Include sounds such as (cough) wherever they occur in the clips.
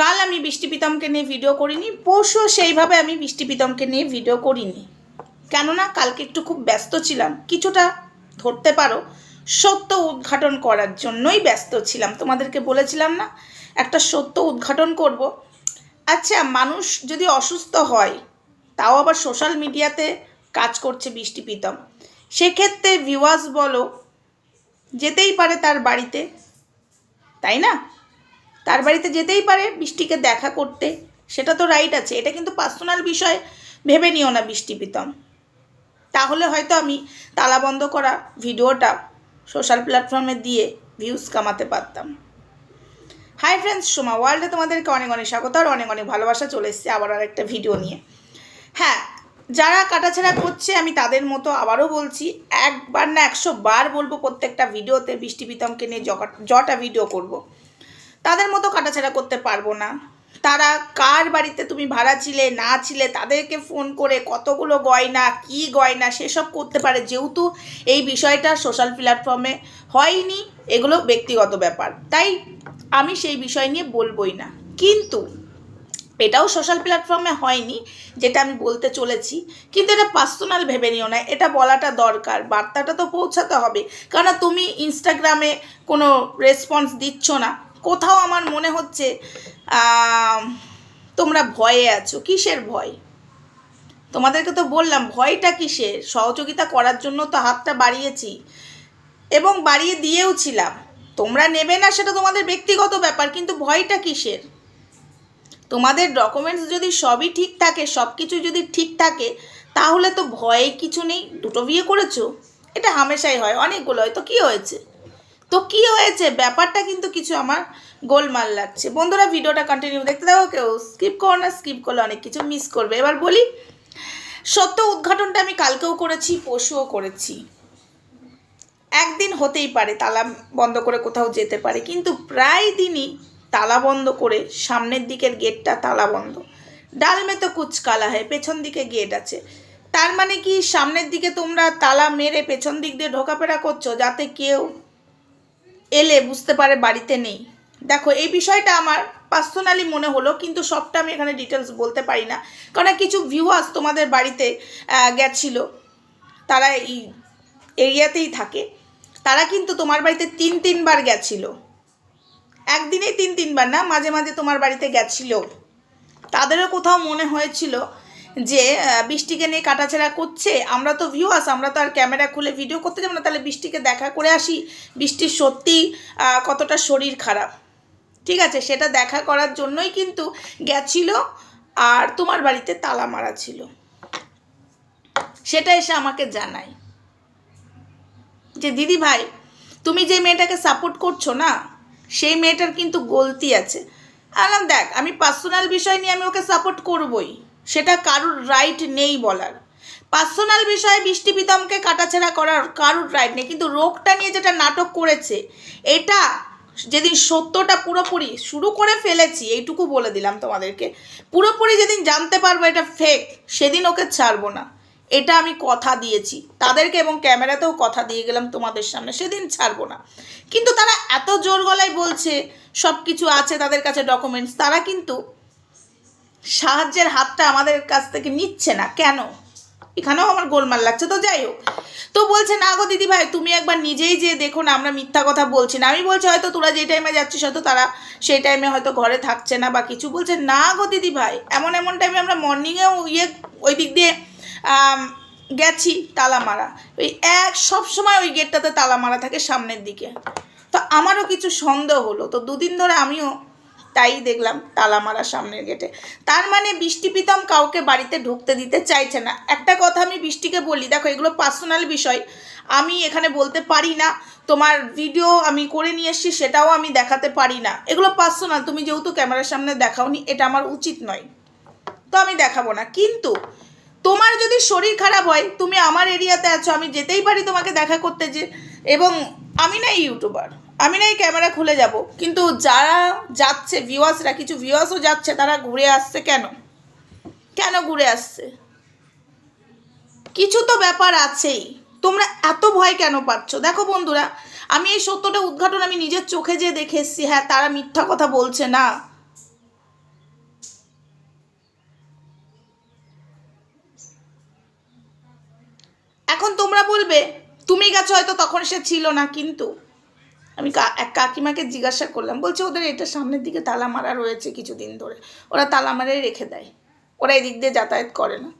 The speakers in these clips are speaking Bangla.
কাল আমি বৃষ্টি প্রীতমকে নিয়ে ভিডিও করিনি পরশুও সেইভাবে আমি বৃষ্টি প্রীতমকে নিয়ে ভিডিও করিনি। কেননা কালকে একটু খুব ব্যস্ত ছিলাম, কিছুটা ধরতে পারো, সত্য উদ্ঘাটন করার জন্যই ব্যস্ত ছিলাম। তোমাদেরকে বলেছিলাম না, একটা সত্য উদ্ঘাটন করব। আচ্ছা মানুষ যদি অসুস্থ হয়, তাও আবার সোশ্যাল মিডিয়াতে কাজ করছে বৃষ্টি প্রীতম সেক্ষেত্রে ভিউয়ার্স বলো, যেতেই পারে তার বাড়িতে, তাই না? তার বাড়িতে যেতেই পারে বৃষ্টিকে দেখা করতে। সেটা তো রাইট আছে। এটা কিন্তু পার্সোনাল বিষয়। ভেবে নিও না বৃষ্টি প্রীতম। তাহলে হয়তো আমি তালা বন্ধ করা ভিডিওটা সোশ্যাল প্ল্যাটফর্মে দিয়ে ভিউজ কামাতে পারতাম। হাই ফ্রেন্ডস সোমা ওয়ার্ল্ডে তোমাদেরকে অনেক অনেক স্বাগত আর অনেক অনেক ভালোবাসা চলে এসছে আবার আর একটা ভিডিও নিয়ে। হ্যাঁ যারা কাটাছেড়া করছে আমি তাদের মতো আবারও বলছি, একবার না একশো বার বলব প্রত্যেকটা ভিডিওতে বৃষ্টি প্রীতমকে নিয়ে জটা ভিডিও করব। তাদের মতো কাটাছেড়া করতে পারব না। তারা কার বাড়িতে তুমি ভাড়া ছিলে, না ছিলে, তাদেরকে ফোন করে কতগুলো গয়না, কি গয়না, সেসব করতে পারে। যেহেতু এই বিষয়টা সোশ্যাল প্ল্যাটফর্মে হয়নি, এগুলো ব্যক্তিগত ব্যাপার। তাই আমি সেই বিষয় নিয়ে বলবোই না। কিন্তু এটাও সোশ্যাল প্ল্যাটফর্মে হয়নি, যেটা আমি বলতে চলেছি। কিন্তু এটা পার্সোনাল ভেবে নিও না, এটা বলাটা দরকার। বার্তাটা তো পৌঁছাতে হবে। কারণ তুমি ইনস্টাগ্রামে কোনো রেসপন্স দিচ্ছ না। কোথাও আমার মনে হচ্ছে তোমরা ভয়ে আছো। কিসের ভয়? তোমাদেরকে তো বললাম, ভয়টা কিসের? সহযোগিতা করার জন্য তো হাতটা বাড়িয়েছি এবং বাড়িয়ে দিয়েও ছিলাম তোমরা নেবে না, সেটা তোমাদের ব্যক্তিগত ব্যাপার, কিন্তু ভয়টা কিসের? তোমাদের ডকুমেন্টস যদি সবই ঠিক থাকে সব কিছু যদি ঠিক থাকে, তাহলে তো ভয়ে কিছু নেই। দুটো বিয়ে করেছ? এটা হামেশাই হয়, অনেকগুলো। হয় তো কী হয়েছে? তো কি হয়েছে? ব্যাপারটা কিন্তু কিছু আমার গোলমাল লাগছে। বন্ধুরা, ভিডিওটা কন্টিনিউ দেখতে দাও কেউ স্কিপ করো না স্কিপ করলে অনেক কিছু মিস করবে। এবার বলি, সত্য উদ্ঘাটনটা আমি কালকেও করেছি, পরশুও করেছি। একদিন হতেই পারে, তালা বন্ধ করে কোথাও যেতে পারে, কিন্তু প্রায় দিনই তালা বন্ধ করে সামনের দিকের গেটটা তালা বন্ধ। ডালমে তো কুচ কালা হয় পেছন দিকে গেট আছে। তার মানে কি, সামনের দিকে তোমরা তালা মেরে পেছন দিক দিয়ে ঢোকাফেরা করছ যাতে কেউ এলে বুঝতে পারে বাড়িতে নেই। দেখো, এই বিষয়টা আমার পার্সোনালি মনে হলো, কিন্তু সবটা আমি এখানে ডিটেলস বলতে পারি না। কারণ কিছু ভিউয়ার্স তোমাদের বাড়িতে গেছিল। তারা এই এরিয়াতেই থাকে। তারা কিন্তু তোমার বাড়িতে তিন, তিনবার গেছিল। একদিনেই তিন, তিনবার না, মাঝে মাঝে তোমার বাড়িতে গেছিল। তাদেরও কোথাও মনে হয়েছিল যে বৃষ্টিকে নিয়ে কাটাছেড়া করছে, আমরা তো ভিউয়ার্স আমরা তো আর ক্যামেরা খুলে ভিডিও করতে যাব না, তাহলে বৃষ্টিকে দেখা করে আসি। বৃষ্টির সত্যি কতটা শরীর খারাপ। ঠিক আছে, সেটা দেখা করার জন্যই কিন্তু গেছিল, আর তোমার বাড়িতে তালা মারা ছিল। সেটা এসে আমাকে জানায়। যে, দিদি ভাই, তুমি যে মেয়েটাকে সাপোর্ট করছ না, সেই মেয়েটার কিন্তু গলতি আছে। আলাম দেখ, আমি পার্সোনাল বিষয় নিয়ে আমি ওকে সাপোর্ট করবই। সেটা কারুর রাইট নেই বলার। পার্সোনাল বিষয়ে বৃষ্টি প্রীতমকে কাটাছেড়া করার কারুর রাইট নেই, কিন্তু রোগটা নিয়ে যেটা নাটক করেছে, এটা যেদিন সত্যটা পুরোপুরি শুরু করে ফেলেছি, এইটুকু বলে দিলাম তোমাদেরকে, পুরোপুরি যেদিন জানতে পারব এটা ফেক সেদিন ওকে ছাড়বো না। এটা আমি কথা দিয়েছি। তাদেরকে এবং ক্যামেরাতেও কথা দিয়ে গেলাম তোমাদের সামনে, সেদিন ছাড়বো না। কিন্তু তারা এত জোর গলায় বলছে সব কিছু আছে তাদের কাছে ডকুমেন্টস তারা কিন্তু সাহায্যের হাতটা আমাদের কাছ থেকে নিচ্ছে না। কেন? এখানেও আমার গোলমাল লাগছে। তো যাই হোক। তো বলছে, না গো দিদি ভাই তুমি একবার নিজেই যে দেখো না, আমরা মিথ্যা কথা বলছি না। আমি বলছি, হয়তো তোরা যে টাইমে যাচ্ছিস, হয়তো তারা সেই টাইমে হয়তো ঘরে থাকছে না বা কিছু। বলছে, না গো দিদি ভাই এমন এমন টাইমে আমরা মর্নিংয়েও ইয়ে ওই দিক দিয়ে গেছি তালা মারা। ওই এক, সব সময় ওই গেটটাতে তালা মারা থাকে সামনের দিকে। তো আমারও কিছু সন্দেহ হলো। তো দুদিন ধরে আমিও তাই দেখলাম তালা মারা সামনের গেটে। তার মানে বৃষ্টি প্রীতম কাউকে বাড়িতে ঢুকতে দিতে চাইছে না। একটা কথা আমি বৃষ্টিকে বলি, দেখো এগুলো পার্সোনাল বিষয়। আমি এখানে বলতে পারি না, তোমার ভিডিও আমি করে নিয়ে এসেছি সেটাও আমি দেখাতে পারি না। এগুলো পার্সোনাল তুমি যেহেতু ক্যামেরার সামনে দেখাওনি, এটা আমার উচিত নয়। তো আমি দেখাবো না। কিন্তু তোমার যদি শরীর খারাপ হয়, তুমি আমার এরিয়াতে আছো, আমি যেতেই পারি তোমাকে দেখা করতে যে, এবং আমি না ইউটিউবার। আমি না এই ক্যামেরা খুলে যাব। কিন্তু যারা যাচ্ছে ভিউয়ার্সরা কিছু ভিউয়ার্সও যাচ্ছে, তারা ঘুরে আসছে কেন? কেন ঘুরে আসছে? কিছু তো ব্যাপার আছেই। তোমরা এত ভয় কেন পাচ্ছ? দেখো বন্ধুরা, আমি এই সত্যটা উদ্ঘাটন আমি নিজের চোখে যেয়ে দেখে এসছি হ্যাঁ তারা মিথ্যা কথা বলছে না। এখন তোমরা বলবে, তুমি গেছো হয়তো তখন সে ছিল না, কিন্তু। আমি এক কাকিমাকে জিজ্ঞাসা করলাম, বলছে ওদের এটা সামনের দিকে তালা মারা রয়েছে কিছুদিন ধরে। ওরা তালা মারাই রেখে দেয়। ওরা এদিক দিয়ে যাতায়াত করে না।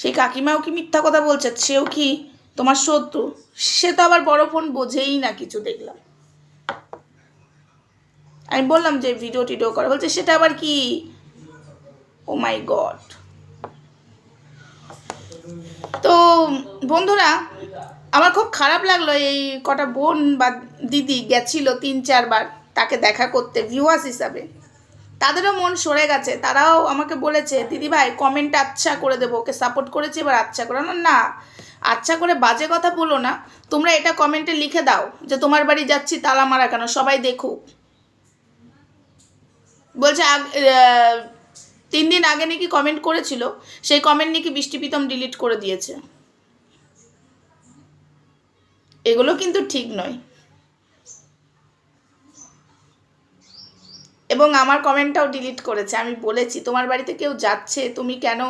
সেই কাকিমাও কি মিথ্যা কথা বলছে? সেও কি তোমার শত্রু? সে তো আবার বড় ফোন বোঝেই না কিছু দেখলাম। আমি বললাম যে ভিডিও টিডিও করা। বলছে সেটা আবার কি? ও মাই গড তো বন্ধুরা আমার খুব খারাপ লাগল এই কটা বোন বা দিদি গেছিল তিন, চারবার তাকে দেখা করতে ভিউয়ার্স হিসাবে। তাদেরও মন সরে গেছে। তারাও আমাকে বলেছে, দিদি ভাই কমেন্ট আচ্ছা করে দেবো, ওকে সাপোর্ট করেছি, এবার আচ্ছা করে না আচ্ছা করে বাজে কথা বলো না। তোমরা এটা কমেন্টে লিখে দাও যে, তোমার বাড়ি যাচ্ছি, তালা মারা কেন? সবাই দেখুক। বলছে তিন দিন আগে নাকি কমেন্ট করেছিল, সেই কমেন্ট নাকি বৃষ্টি প্রীতম ডিলিট করে দিয়েছে। এগুলো কিন্তু ঠিক নয়। এবং আমার কমেন্টটাও ডিলিট করেছে, আমি বলেছি, তোমার বাড়িতে কেউ যাচ্ছে, তুমি কেন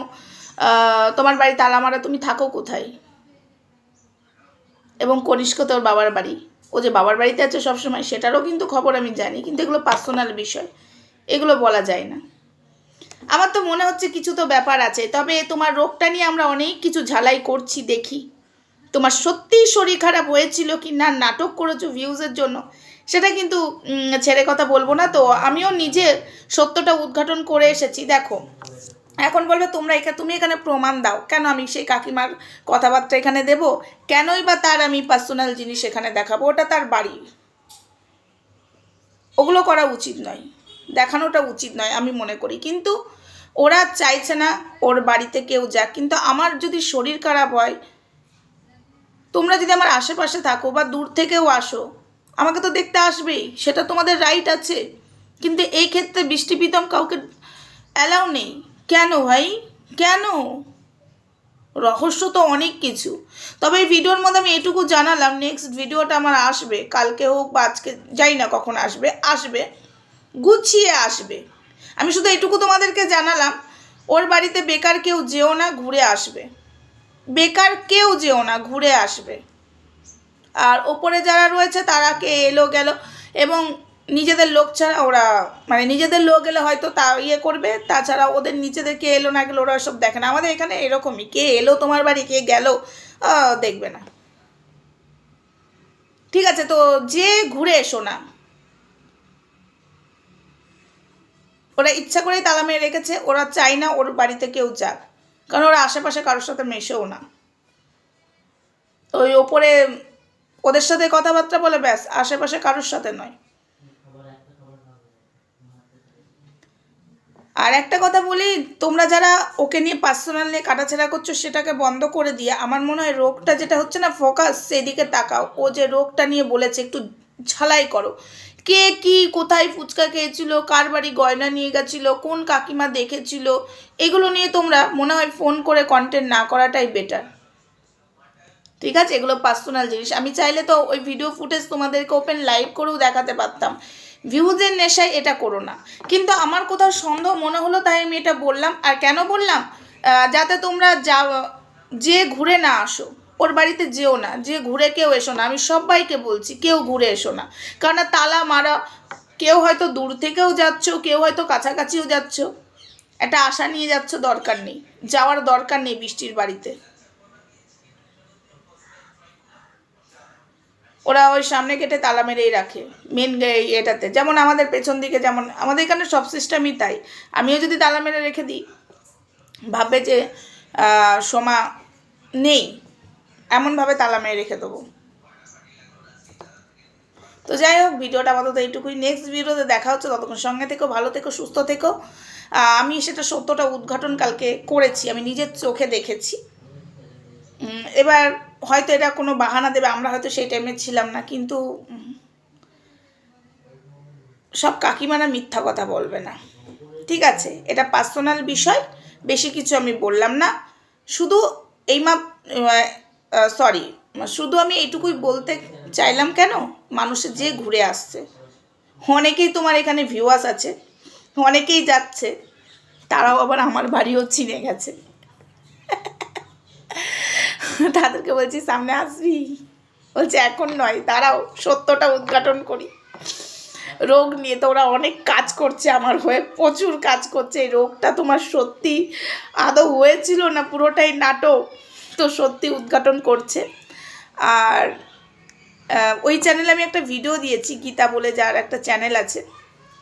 তোমার বাড়ি তালা মারা তুমি থাকো কোথায়? এবং কনিষ্ক তোর বাবার বাড়ি। ও যে বাবার বাড়িতে আছে সবসময়, সেটারও কিন্তু খবর আমি জানি, কিন্তু এগুলো পার্সোনাল বিষয়, এগুলো বলা যায় না। আমার তো মনে হচ্ছে কিছু তো ব্যাপার আছে, তবে তোমার রোগটা নিয়ে আমরা অনেক কিছু ঝালাই করছি, দেখি। তোমার সত্যিই শরীর খারাপ হয়েছিল কি না, নাটক করেছ ভিউজের জন্য? সেটা কিন্তু ছেড়ে কথা বলব না তো। আমিও নিজে সত্যটা উদ্ঘাটন করে এসেছি, দেখো। এখন বলবে, তোমরা এখানে তুমি এখানে প্রমাণ দাও। কেন আমি সেই কাকিমার কথাবার্তা এখানে দেব? কেনই বা তার আমি পার্সোনাল জিনিস এখানে দেখাবো? ওটা তার বাড়ি। ওগুলো করা উচিত নয়। দেখানোটা উচিত নয়, আমি মনে করি। কিন্তু ওরা চাইছে না ওর বাড়িতে কেউ যাক। কিন্তু আমার যদি শরীর খারাপ হয় তোমরা যদি আমার আশেপাশে থাকো বা দূর থেকেও আসো, আমাকে তো দেখতে আসবেই, সেটা তোমাদের রাইট আছে। কিন্তু এই ক্ষেত্রে বৃষ্টি প্রীতম কাউকে অ্যালাউ নেই। কেন ভাই? কেন? রহস্য তো অনেক কিছু। তবে এই ভিডিওর মধ্যে আমি এটুকু জানালাম নেক্সট ভিডিওটা আমার আসবে, কালকে হোক বা আজকে যাই না কখন আসবে আসবে, গুছিয়ে আসবে। আমি শুধু এটুকু তোমাদেরকে জানালাম, ওর বাড়িতে বেকার কেউ যেও না, ঘুরে আসবে। বেকার কেউ যেও না, ঘুরে আসবে। আর ওপরে যারা রয়েছে তারা কে এলো গেল এবং নিজেদের লোক ছাড়া ওরা মানে নিজেদের লোক এলে হয়তো তা ইয়ে করবে, তাছাড়া ওদের নিচেদের কে এলো না গেলো ওরা সব দেখে না। আমাদের এখানে এরকমই, কে এলো তোমার বাড়ি, কে গেল দেখবে না। ঠিক আছে, তো যে ঘুরে এসো না। ওরা ইচ্ছা করেই তালা মেরে রেখেছে, ওরা চায় না ওর বাড়িতে কেউ যাক। কারণ ওরা আশেপাশে কারোর সাথে মেশেও না। ওই ওপরে ওদের সাথে কথাবার্তা বলে ব্যাস, আশেপাশে কারোর সাথে নয়। আর একটা কথা বলি, তোমরা যারা ওকে নিয়ে পার্সোনাল নিয়ে কাটাছেড়া করছ, সেটাকে বন্ধ করে দিয়ে, আমার মনে হয় রোগটা যেটা হচ্ছে না ফোকাস সেদিকে তাকাও। ও যে রোগটা নিয়ে বলেছে, একটু ঝালাই করো। কে কি কোথায় ফুচকা খেয়েছিল, কার বাড়ি গয়না নিয়ে গেছিল, কোন কাকিমা দেখেছিল, এগুলো নিয়ে তোমরা মনে হয় ফোন করে কন্টেন্ট না করাটাই বেটার ঠিক আছে? এগুলো পার্সোনাল জিনিস। আমি চাইলে তো ওই ভিডিও ফুটেজ তোমাদেরকে ওপেন লাইভ করেও দেখাতে পারতাম। ভিউজের নেশায় এটা করো না। কিন্তু আমার কোথাও সন্দেহ মনে হলো, তাই আমি এটা বললাম। আর কেন বললাম? যাতে তোমরা যাও, যে ঘুরে না আসো। ওর বাড়িতে যেও না, যে ঘুরে কেউ এসো না। আমি সবাইকে বলছি, কেউ ঘুরে এসো না। কারণ তালা মারা, কেউ হয়তো দূর থেকেও যাচ্ছ, কেউ হয়তো কাছাকাছিও যাচ্ছ। একটা আশা নিয়ে যাচ্ছ, দরকার নেই। যাওয়ার দরকার নেই বৃষ্টির বাড়িতে। ওরা ওই সামনে কেটে তালা মেরেই রাখে মেন এটাতে। যেমন আমাদের পেছন দিকে, যেমন আমাদের এখানে সব সিস্টেমই তাই। আমিও যদি তালা মেরে রেখে দিই ভাববে যে সোমা নেই এমনভাবে তালা মেরে রেখে দেবো। তো যাই হোক, ভিডিওটা আপাতত এইটুকুই। নেক্সট ভিডিওতে দেখা হচ্ছে। ততক্ষণ সঙ্গে থেকো, ভালো থেকো, সুস্থ থেকো। আমি সেটা সত্যটা উদ্ঘাটন কালকে করেছি, আমি নিজের চোখে দেখেছি। এবার হয়তো এটা কোনো বাহানা দেবে, আমরা হয়তো সেই টাইমে ছিলাম না, কিন্তু সব কাকিমারা মিথ্যা কথা বলবে না। ঠিক আছে, এটা পার্সোনাল বিষয়, বেশি কিছু আমি বললাম না। শুধু এই মা সরি শুধু আমি এইটুকুই বলতে চাইলাম কেন? মানুষের যে ঘুরে আসছে। অনেকেই তোমার এখানে ভিউয়ার্স আছে, অনেকেই যাচ্ছে, তারাও আবার আমার বাড়িও চিনে গেছে। (laughs) তাদেরকে বলছি, সামনে আসবি? বলছে, এখন নয় তারাও সত্যটা উদ্ঘাটন করি। রোগ নিয়ে তো ওরা অনেক কাজ করছে আমার হয়ে, প্রচুর কাজ করছে। রোগটা তোমার সত্যি আদৌ হয়েছিল না পুরোটাই নাটক? তো সত্যি উদ্ঘাটন করছে। আর ওই চ্যানেলে আমি একটা ভিডিও দিয়েছি, গীতা বলে যার একটা চ্যানেল আছে।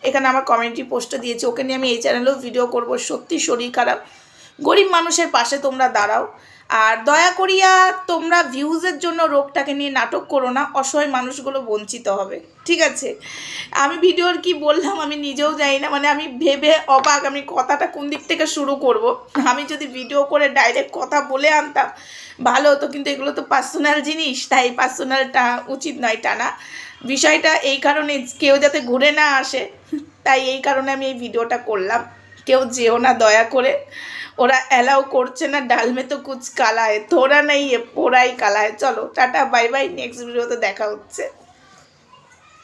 এখানে আমার কমেন্ট্রি পোস্টও দিয়েছি। ওকে নিয়ে আমি এই চ্যানেলেও ভিডিও করব। সত্যি শরীর খারাপ। গরিব মানুষের পাশে তোমরা দাঁড়াও। আর দয়া করিয়া তোমরা ভিউজের জন্য রোগটাকে নিয়ে নাটক করো না, অসহায় মানুষগুলো বঞ্চিত হবে। ঠিক আছে? আমি ভিডিওর কি বললাম আমি নিজেও জানি না মানে আমি ভেবে অবাক, আমি কথাটা কোন দিক থেকে শুরু করব? আমি যদি ভিডিও করে ডাইরেক্ট কথা বলে আনতাম, ভালো হতো, কিন্তু এগুলো তো পার্সোনাল জিনিস, তাই পার্সোনালটা উচিত নয় টানা। বিষয়টা এই কারণে কেউ যাতে ঘুরে না আসে, তাই এই কারণে আমি এই ভিডিওটা করলাম। কেউ যেও না দয়া করে। ওরা অ্যালাউ করছে না ডালমে তো কুচ কালায় তোরা নেই পোড়াই কালায় চলো, টাটা বাই বাই নেক্সট ভিডিওতে দেখা হচ্ছে।